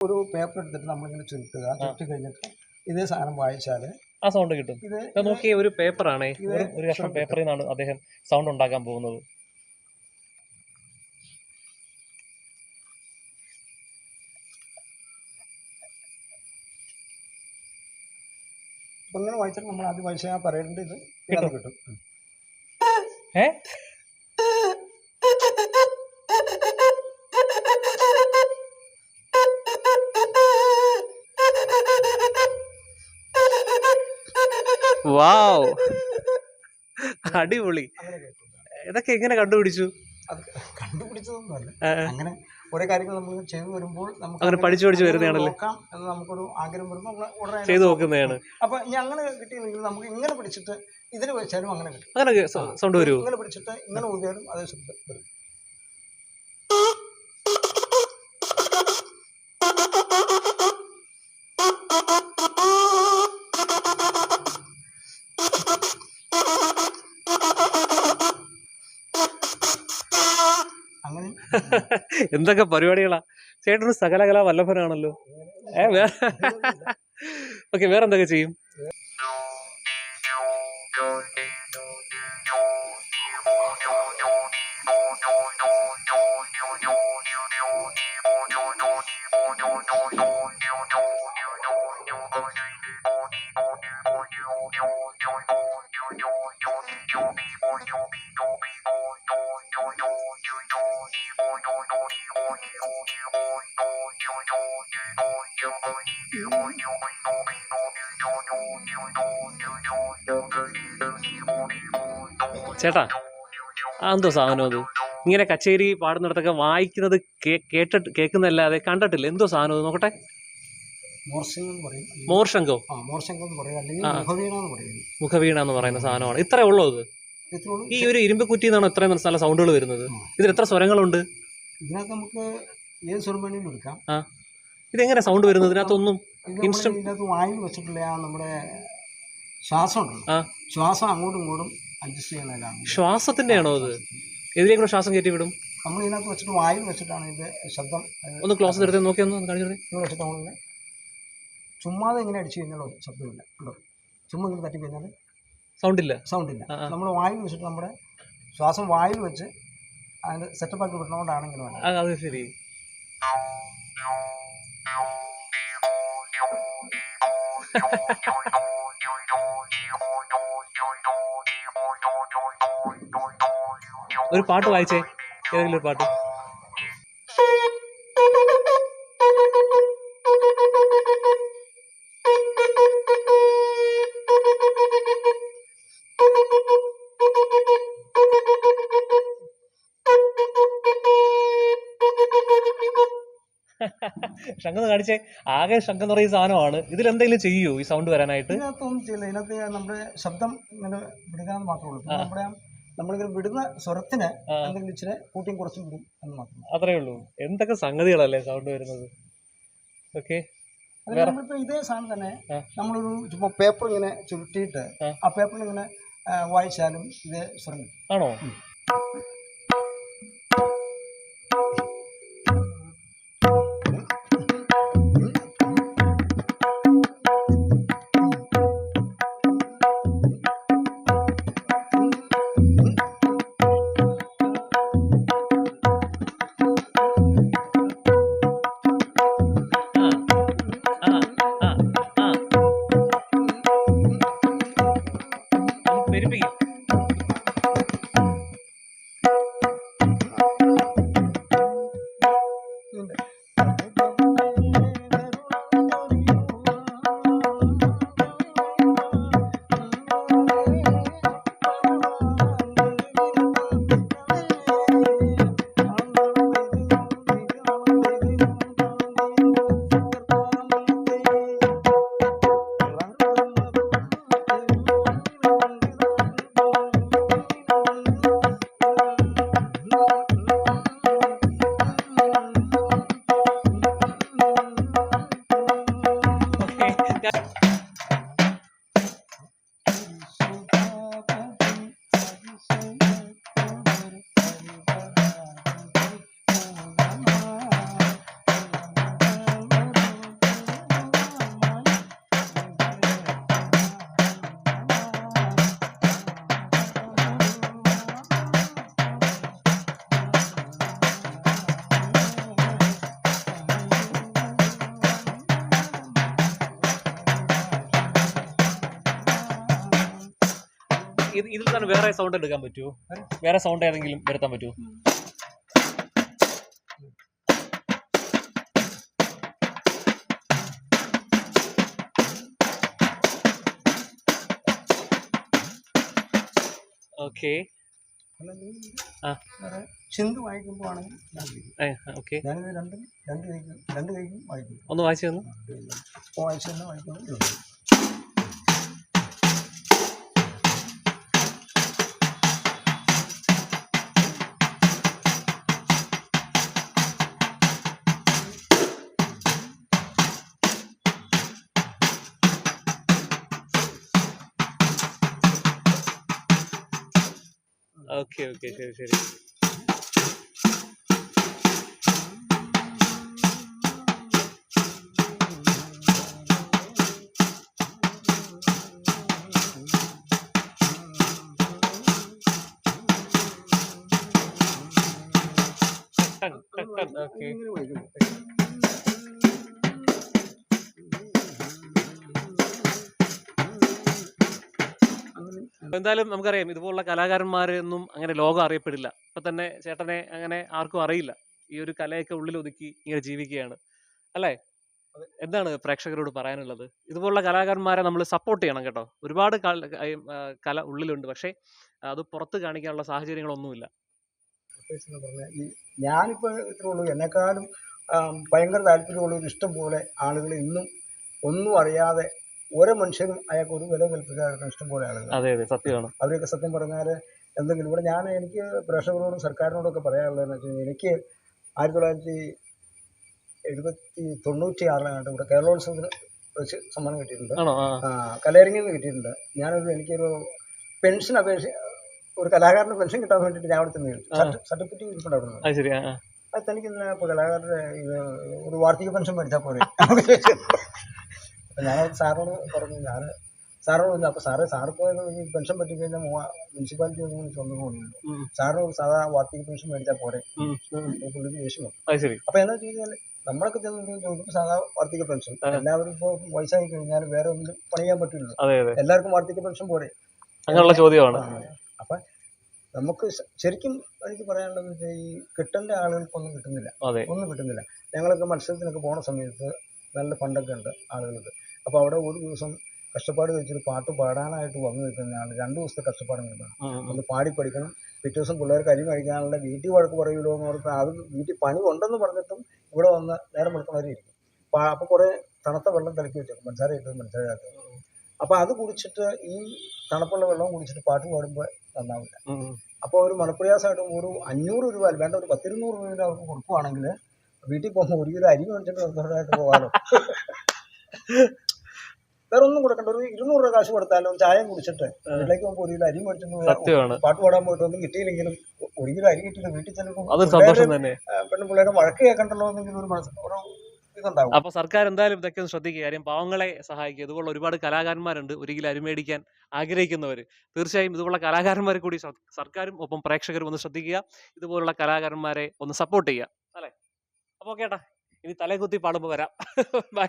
ഒരു പേപ്പർ എടുത്തിട്ട് നമ്മളിങ്ങനെ ചുരുട്ടുക. ചുരുട്ടി കഴിഞ്ഞിട്ട് ഇതേ സാധനം വായിച്ചാൽ ആ സൗണ്ട് കിട്ടും. ഇത് നോക്കിയേ ഒരു പേപ്പറാണ് ഒരു കഷ്ണം പേപ്പറിൽ നിന്നാണ് അദ്ദേഹം സൗണ്ട് ഉണ്ടാക്കാൻ പോകുന്നത്. അങ്ങനെ വായിച്ചിട്ട് നമ്മൾ ആദ്യം വായിച്ചാൽ പറയേണ്ടത് കിട്ടും. ഉം. വാവ്. അടിപൊളി. ഇതൊക്കെ എങ്ങനെ കണ്ടുപിടിച്ചു? കണ്ടുപിടിച്ചതൊന്നുമല്ല. അങ്ങനെ ഓരോ കാര്യങ്ങൾ നമ്മൾ ചെയ്തു വരുമ്പോൾ നമുക്ക് അങ്ങനെ പഠിച്ചു പഠിച്ചു വരുന്നതാണല്ലോ? എന്ന് നമുക്കൊരു ആഗ്രഹം വരുമ്പോൾ നമ്മൾ ഉടനെ ചെയ്തു നോക്കുന്നതാണ്. അപ്പൊ ഇനി അങ്ങനെ കിട്ടിയില്ലെങ്കിൽ നമുക്ക് ഇങ്ങനെ പിടിച്ചിട്ട് ഇതിൽ വെച്ചാലും അങ്ങനെ കിട്ടും. അങ്ങനെ സൗണ്ട് വരും ഇങ്ങനെ പിടിച്ചിട്ട് ഇങ്ങനെ ഊതിയാലും അതേ ശബ്ദം വരും. എന്തൊക്കെ പരിപാടികളാ? ചേട്ടന് സകലകല വല്ലഭനാണല്ലോ. ഏ വേറെ ഓക്കെ വേറെന്തൊക്കെ ചെയ്യും? ചേട്ടാ ആ എന്തോ സാധനം അത്? ഇങ്ങനെ കച്ചേരി പാടുന്നിടത്തൊക്കെ വായിക്കുന്നത് കേട്ടിട്ട് കേൾക്കുന്നല്ലാതെ കണ്ടിട്ടില്ല. എന്തോ സാധനം അത് നോക്കട്ടെ. മോർശങ്കം. മുഖവീണ എന്ന് പറയുന്ന സാധനമാണ്. ഇത്രേ ഉള്ളൂ ഇത് ഇത്രയുള്ളൂ ഈ ഒരു ഇരുമ്പ് കുറ്റിന്നാണ് ഇത്രയും നല്ല സൗണ്ടുകൾ വരുന്നത്. ഇതിൽ എത്ര സ്വരങ്ങളുണ്ട്? ഇതിനകത്ത് നമുക്ക് ഏത് വേണമെങ്കിലും എടുക്കാം. ഇതെങ്ങനെ സൗണ്ട് വരുന്നത്? ഇതിനകത്തൊന്നും ഇത് Instant- ഇതിനകത്ത് വായിൽ വെച്ചിട്ടുള്ള ആ നമ്മുടെ ശ്വാസം ഉണ്ടല്ലോ. ആ. ശ്വാസം അങ്ങോട്ടും ഇങ്ങോട്ടും അഡ്ജസ്റ്റ് ചെയ്യുന്നതിലാണ്. ശ്വാസത്തിന്റെ ആണോ അത്? എതിരേക്കുള്ള ശ്വാസം കയറ്റി വിടും? നമ്മൾ ഇതിനകത്ത് വെച്ചിട്ട് വായിൽ വെച്ചിട്ടാണ് ഇതിന്റെ ശബ്ദം അത് ഒന്ന് ക്ലോസ് എടുത്ത് നോക്കി ഒന്ന് കാണിച്ചു ഇവിടെ വെച്ചിട്ട് നമ്മളിങ്ങനെ ചുമ്മാതെ ഇങ്ങനെ അടിച്ചു കഴിഞ്ഞാൽ ഒരു ശബ്ദമില്ല. ഉണ്ടോ ചുമ്മാ ഇങ്ങനെ തട്ടി കഴിഞ്ഞാൽ സൗണ്ട് ഇല്ല. സൗണ്ട് ഇല്ല. ആ, ആ. നമ്മൾ വായിൽ വെച്ചിട്ട് നമ്മുടെ ശ്വാസം വായിൽ വെച്ച് അതിന്റെ സെറ്റപ്പ് ആക്കി വിടണോണ്ടാണെങ്കിലും അത് ശരി. ഒരു പാട്ട് വായിച്ചേ. ഏതെങ്കിലും ഒരു പാട്ട്? ശംഖ് കാണിച്ചേ ആകെ ശംഖം എന്ന് പറയുന്ന സാധനമാണ് ഇതിൽ എന്തെങ്കിലും ചെയ്യൂ ഈ സൗണ്ട് വരാനായിട്ട് ഇതിനകത്തൊന്നും ചെയ്യില്ല ഇതിനകത്ത് നമ്മുടെ ശബ്ദം ഇങ്ങനെ വിടുകാന്ന് മാത്രമേ ഉള്ളൂ. നമ്മുടെ നമ്മളിങ്ങനെ വിടുന്ന സ്വരത്തിന്. എന്തെങ്കിലും ഇച്ചിരി കൂട്ടിയും കുറച്ചും വിടും എന്ന് മാത്രം അത്രേ ഉള്ളൂ എന്തൊക്കെ സംഗതികളല്ലേ സൗണ്ട് വരുന്നത് ഓക്കെ? നമ്മളിപ്പോ ഇതേ സാധനം തന്നെ. നമ്മളൊരു ചുമ്മാ പേപ്പർ ഇങ്ങനെ ചുരുട്ടിയിട്ട് ആ. പേപ്പറിൽ ഇങ്ങനെ വായിച്ചാലും ഇതേ സ്വരം. ആണോ ഇതിൽ തന്നെ വേറെ സൗണ്ട് എടുക്കാൻ പറ്റുമോ വേറെ സൗണ്ട് ഏതെങ്കിലും വരുത്താൻ പറ്റുമോ ഓക്കെ ചിന്ത് ഒന്ന് വായിച്ചു തന്നു. വായിച്ചു തന്നെ വായിക്കുന്നുണ്ട് ഓക്കെ ഓക്കെ. ശരി ശരി. ഓക്കെ. ഇങ്ങനെ വായിക്കുന്നു എന്തായാലും നമുക്കറിയാം ഇതുപോലുള്ള കലാകാരന്മാരൊന്നും അങ്ങനെ ലോകം അറിയപ്പെടില്ല. ഇപ്പൊ തന്നെ ചേട്ടനെ അങ്ങനെ ആർക്കും അറിയില്ല. ഈ ഒരു കലയൊക്കെ ഉള്ളിൽ ഒതുക്കി ഇങ്ങനെ ജീവിക്കുകയാണ്. അല്ലേ? എന്താണ് പ്രേക്ഷകരോട് പറയാനുള്ളത്? ഇതുപോലുള്ള കലാകാരന്മാരെ നമ്മൾ സപ്പോർട്ട് ചെയ്യണം കേട്ടോ. ഒരുപാട് കല ഉള്ളിലുണ്ട്. പക്ഷേ അത് പുറത്ത് കാണിക്കാനുള്ള സാഹചര്യങ്ങളൊന്നുമില്ല. ഞാനിപ്പോ ഇത്രേ ഉള്ളൂ. എന്നെക്കാളും ഭയങ്കര താല്പര്യമുള്ള ഒരു ഇഷ്ടം പോലെ ആളുകൾ ഇന്നും ഒന്നും അറിയാതെ ഓരോ മനുഷ്യരും അയാൾക്ക് ഒരു വില കൽപ്പിക്കാറുണ്ട് ഇഷ്ടംപോലെ ആളുകൾ. അതെ അതെ. സത്യമാണ്. അവരൊക്കെ സത്യം പറഞ്ഞാൽ എന്തെങ്കിലും ഇവിടെ ഞാൻ എനിക്ക് പ്രേക്ഷകരോടും സർക്കാരിനോടൊക്കെ പറയാനുള്ളതെന്ന് വെച്ച് കഴിഞ്ഞാൽ എനിക്ക് ആയിരത്തി തൊള്ളായിരത്തി എഴുപത്തി തൊണ്ണൂറ്റി ആറിലാണ് ഇവിടെ കേരളോത്സവത്തിന് വെച്ച് സമ്മാനം കിട്ടിയിട്ടുണ്ട്. കലയരങ്ങിൽ നിന്ന് കിട്ടിയിട്ടുണ്ട്. ഞാനൊരു എനിക്കൊരു പെൻഷൻ അപേക്ഷ ഒരു കലാകാരന് പെൻഷൻ കിട്ടാൻ വേണ്ടിയിട്ട് ഞാൻ അവിടെ ചെന്ന് ചോദിച്ചു സർട്ടിഫിക്കറ്റ് ആ ആ. അത് തനിക്ക് ഇന്ന് ഇപ്പോൾ കലാകാരന്റെ ഇത് ഒരു വാർഷിക പെൻഷൻ മേടിച്ചാൽ പോരെ. അപ്പം ഞാൻ സാറിനോട് പറഞ്ഞു ഞാൻ സാറോട് പറഞ്ഞു അപ്പോൾ സാറേ പോയത് ഈ പെൻഷൻ പറ്റി കഴിഞ്ഞാൽ മുനിസിപ്പാലിറ്റി ഒന്നും സ്വന്തം പോകുന്നുണ്ട് സാറിന് സാധാ വാർഷിക പെൻഷൻ മേടിച്ചാൽ പോരെ? പുള്ളിക്ക് ദേഷ്യം അപ്പോൾ എന്താ വെച്ച് കഴിഞ്ഞാൽ നമ്മളൊക്കെ ചോദിക്കുമ്പോൾ സാധാ വാർഷിക പെൻഷൻ. എല്ലാവരും ഇപ്പോൾ വയസ്സായി കഴിഞ്ഞാൽ വേറെ ഒന്നും പണിയാൻ പറ്റില്ല എല്ലാവർക്കും വാർഷിക പെൻഷൻ പോരെ? അങ്ങനെയുള്ള ചോദ്യമാണ്. അപ്പം നമുക്ക് ശരിക്കും എനിക്ക് പറയാനുള്ളത് ഈ കിട്ടേണ്ട ആളുകൾക്കൊന്നും കിട്ടുന്നില്ല. ഒന്നും കിട്ടുന്നില്ല. ഞങ്ങളൊക്കെ മത്സരത്തിനൊക്കെ പോണ സമയത്ത് നല്ല ഫണ്ടൊക്കെ ഉണ്ട് ആളുകൾക്ക്. അപ്പോൾ അവിടെ ഒരു ദിവസം കഷ്ടപ്പാട് കഴിച്ചൊരു പാട്ട് പാടാനായിട്ട് വന്നു നിൽക്കുന്ന ആൾ രണ്ട് ദിവസത്തെ കഷ്ടപ്പാട് ഉം. ഒന്ന് പാടി പഠിക്കണം. പിറ്റേ ദിവസം പിള്ളേർക്ക് അരി കഴിക്കാനുള്ള വീട്ടിൽ വഴക്ക് പറയുമല്ലോ എന്ന് പറഞ്ഞാൽ അത് വീട്ടിൽ പണി ഉണ്ടെന്ന് പറഞ്ഞിട്ടും ഇവിടെ വന്ന് നേരം വെളുക്കുന്നവരെ ഇരിക്കും. അപ്പോൾ കുറേ തണുത്ത വെള്ളം തിളക്കി വെച്ചേക്കും. മനസ്സാര ഇട്ട് മനസ്സിലാക്കി അപ്പോൾ അത് കുടിച്ചിട്ട് ഈ തണുപ്പുള്ള വെള്ളം കുടിച്ചിട്ട് പാട്ട് പാടുമ്പോൾ നന്നാവില്ല. അപ്പോൾ ഒരു മനപ്രയാസമായിട്ട് ഒരു അഞ്ഞൂറ് രൂപ വേണ്ട ഒരു പത്തിരുന്നൂറ് രൂപ അവർക്ക് കൊടുക്കുവാണെങ്കിൽ വീട്ടിൽ പോകുമ്പോൾ ഒരു കിലോ അരി മേടിച്ചിട്ട് പോകാമല്ലോ വേറെ ഒന്നും കൊടുക്കണ്ട. ഒരു ഇരുന്നൂറ് രൂപ കാശ് കൊടുത്താലും ചായം കുടിച്ചിട്ട് വീട്ടിലേക്ക് പോകുമ്പോൾ ഒരു കിലോ അരി മേടിച്ചിട്ട് പാട്ട് പാടാൻ പോയിട്ട് ഒന്നും കിട്ടിയില്ലെങ്കിലും ഒരു കിലോ അരി കിട്ടിയില്ല. വീട്ടിൽ ചെല്ലുമ്പോൾ അതൊരു സന്തോഷം തന്നെ. പെണ്ണു പിള്ളേരെ വഴക്ക് കേൾക്കണ്ടല്ലോ എന്നെങ്കിലും ഒരു മനസ്സ് ഒരു ഇതുണ്ടാവും. അപ്പൊ സർക്കാർ എന്തായാലും ഇതൊക്കെ ഒന്ന് ശ്രദ്ധിക്കുക. കാര്യം പാവങ്ങളെ സഹായിക്കുക. ഇതുപോലെ ഒരുപാട് കലാകാരന്മാരുണ്ട്. ഒരിക്കലും അരിമേടിക്കാൻ അരി മേടിക്കാൻ ആഗ്രഹിക്കുന്നവർ തീർച്ചയായും ഇതുപോലുള്ള കലാകാരന്മാരെ കൂടി സർക്കാരും ഒപ്പം പ്രേക്ഷകരും ഒന്ന് ശ്രദ്ധിക്കുക. ഇതുപോലുള്ള കലാകാരന്മാരെ ഒന്ന് സപ്പോർട്ട് ചെയ്യുക. അല്ലേ? അപ്പോൾ കേട്ടാ ഇനി തലേ കുത്തി പാടുമ്പോൾ വരാം. ബൈ